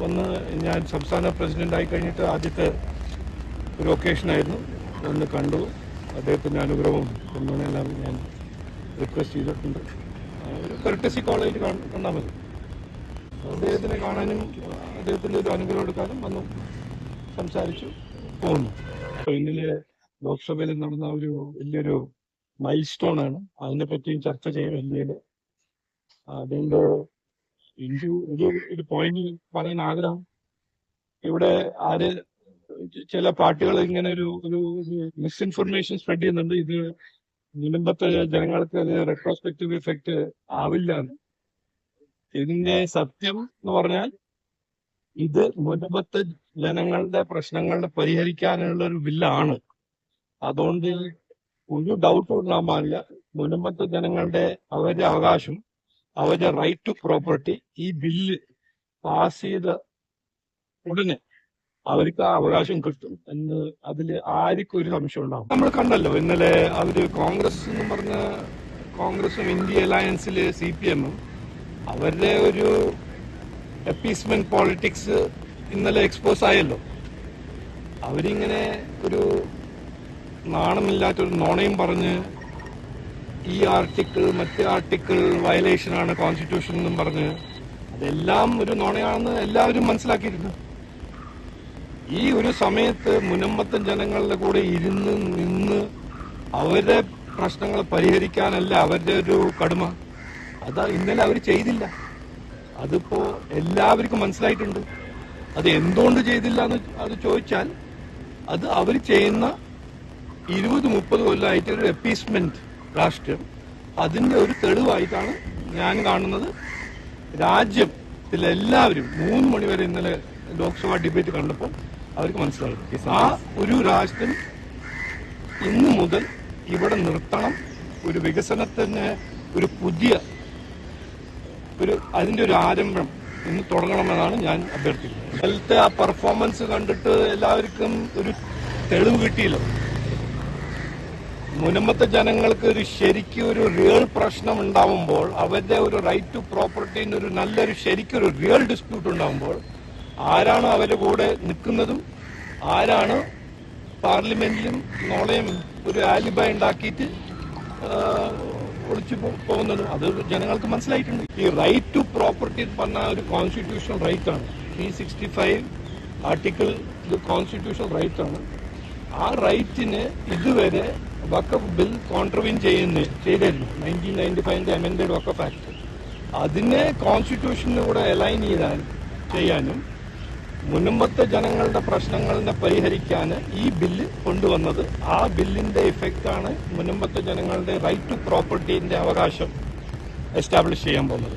വന്ന് ഞാൻ സംസ്ഥാന പ്രസിഡന്റ് ആയി കഴിഞ്ഞിട്ട് ആദ്യത്തെ ഒരു ഒക്കേഷനായിരുന്നു ഒന്ന് കണ്ടു. അദ്ദേഹത്തിന്റെ അനുഗ്രഹവും പിന്തുണയെല്ലാം ഞാൻ റിക്വസ്റ്റ് ചെയ്തിട്ടുണ്ട്. ഒരു കർട്ടസി കോളേജ് കണ്ടാൽ മതി. അദ്ദേഹത്തിനെ കാണാനും അദ്ദേഹത്തിന്റെ ഒരു അനുഗ്രഹം എടുക്കാനും വന്നു. സംസാരിച്ചു. പോകുന്നു ഇന്നലെ ലോക്സഭയിൽ നടന്ന ഒരു വലിയൊരു മൈൽ സ്റ്റോൺ ആണ്. അതിനെപ്പറ്റിയും ചർച്ച ചെയ്യും ഇന്ത്യയിൽ അതുകൊണ്ട് ഇന്ത്യ ഒരു ഒരു പോയിന്റ് പറയാൻ ആഗ്രഹം. ഇവിടെ ആര് ചില പാർട്ടികൾ ഇങ്ങനെ ഒരു ഒരു മിസ്ഇൻഫർമേഷൻ സ്പ്രെഡ് ചെയ്യുന്നുണ്ട്. ഇത് നിലമ്പത്തെ ജനങ്ങൾക്ക് റെട്രോസ്പെക്റ്റീവ് ഇഫക്റ്റ് ആവില്ല. ഇതിന്റെ സത്യം എന്ന് പറഞ്ഞാൽ ഇത് മുൻപത്തെ ജനങ്ങളുടെ പ്രശ്നങ്ങളുടെ പരിഹരിക്കാനുള്ള ഒരു ബില്ലാണ്. അതുകൊണ്ട് ഒരു ഡൗട്ട് ഉണ്ടാകാൻ പാടില്ല. മുൻപത്തെ ജനങ്ങളുടെ അവരുടെ അവകാശം അവരുടെ റൈറ്റ് ടു പ്രോപ്പർട്ടി ഈ ബില്ല് പാസ് ചെയ്ത ഉടനെ അവർക്ക് ആ അവകാശം കിട്ടും എന്ന് അതിൽ ആർക്കും ഒരു സംശയം ഉണ്ടാവും നമ്മൾ കണ്ടല്ലോ ഇന്നലെ അവർ കോൺഗ്രസ് എന്ന് പറഞ്ഞ കോൺഗ്രസും ഇന്ത്യ അലയൻസിൽ സി പി എമ്മും അവരുടെ ഒരു എപ്പീസ്മെന്റ് പോളിറ്റിക്സ് ഇന്നലെ എക്സ്പോസ് ആയല്ലോ. അവരിങ്ങനെ ഒരു നാണമില്ലാത്തൊരു നോണയും പറഞ്ഞ് ഈ ആർട്ടിക്കിൾ മറ്റേ ആർട്ടിക്കിൾ വയലേഷൻ ആണ് കോൺസ്റ്റിറ്റ്യൂഷൻ എന്നും പറഞ്ഞ് അതെല്ലാം ഒരു നോണയാണെന്ന് എല്ലാവരും മനസ്സിലാക്കിയിരുന്നു ഈ ഒരു സമയത്ത് മുനമ്പത്തൻ ജനങ്ങളുടെ കൂടെ ഇരുന്ന് നിന്ന് അവരുടെ പ്രശ്നങ്ങൾ പരിഹരിക്കാനല്ല അവരുടെ ഒരു കടുമ. അത് ഇന്നലെ അവർ ചെയ്തില്ല. അതിപ്പോ എല്ലാവർക്കും മനസ്സിലായിട്ടുണ്ട്. അത് എന്തുകൊണ്ട് ചെയ്തില്ല എന്ന് അത് ചോദിച്ചാൽ അത് അവർ ചെയ്യുന്ന ഇരുപത് മുപ്പത് കൊല്ലമായിട്ട് ഒരു എപ്പീസ്മെന്റ് രാഷ്ട്രീയം അതിന്റെ ഒരു തെളിവായിട്ടാണ് ഞാൻ കാണുന്നത്. രാജ്യത്തിലെല്ലാവരും മൂന്ന് മണിവരെ ഇന്നലെ ലോക്സഭാ ഡിബേറ്റ് കണ്ടപ്പോൾ അവർക്ക് മനസ്സിലായി. ആ ഒരു രാഷ്ട്രം ഇന്ന് മുതൽ ഇവിടെ നിർത്തണം. ഒരു വികസനത്തിന് ഒരു പുതിയ ഒരു അതിന്റെ ഒരു ആരംഭം ഇന്ന് തുടങ്ങണമെന്നാണ് ഞാൻ അഭ്യർത്ഥിക്കുന്നത്. ഇന്നലത്തെ ആ പെർഫോമൻസ് കണ്ടിട്ട് എല്ലാവർക്കും ഒരു തെളിവ് കിട്ടിയല്ലോ. മുനമ്പത്തെ ജനങ്ങൾക്ക് ഒരു ശരിക്കും ഒരു റിയൽ പ്രശ്നം ഉണ്ടാവുമ്പോൾ അവരുടെ ഒരു റൈറ്റ് ടു പ്രോപ്പർട്ടിന് ഒരു നല്ലൊരു ശരിക്കും ഒരു റിയൽ ഡിസ്പ്യൂട്ട് ഉണ്ടാവുമ്പോൾ ആരാണ് അവരുടെ കൂടെ നിൽക്കുന്നതും ആരാണ് പാർലമെന്റിലും നോളയും ഒരു ആലിബ ഉണ്ടാക്കിയിട്ട് ഒളിച്ചു പോകുന്നതും. അത് ജനങ്ങൾക്ക് മനസ്സിലായിട്ടുണ്ട്. ഈ റൈറ്റ് ടു പ്രോപ്പർട്ടി പറഞ്ഞ ഒരു കോൺസ്റ്റിറ്റ്യൂഷണൽ റൈറ്റ് ആണ്. ത്രീ സിക്സ്റ്റി ഫൈവ് ആർട്ടിക്കിൾ ഇത് കോൺസ്റ്റിറ്റ്യൂഷണൽ റൈറ്റ് ആണ്. ആ റൈറ്റിന് ഇതുവരെ വക്കഫ് ബിൽ കോൺട്രവിൻ ചെയ്യുന്ന ചെയ്തിരുന്നു. നയന്റീൻ നയന്റി ഫൈവിന്റെ അമെൻഡഡ് വക്കഫ് ആക്ട് അതിനെ കോൺസ്റ്റിറ്റ്യൂഷനിലൂടെ അലൈൻ ചെയ്താൻ ചെയ്യാനും മുൻപത്തെ ജനങ്ങളുടെ പ്രശ്നങ്ങളെ പരിഹരിക്കാൻ ഈ ബില്ല് കൊണ്ടുവന്നത് ആ ബില്ലിന്റെ ഇഫക്റ്റാണ് മുൻപത്തെ ജനങ്ങളുടെ റൈറ്റ് ടു പ്രോപ്പർട്ടിന്റെ അവകാശം എസ്റ്റാബ്ലിഷ് ചെയ്യാൻ പോകുന്നത്.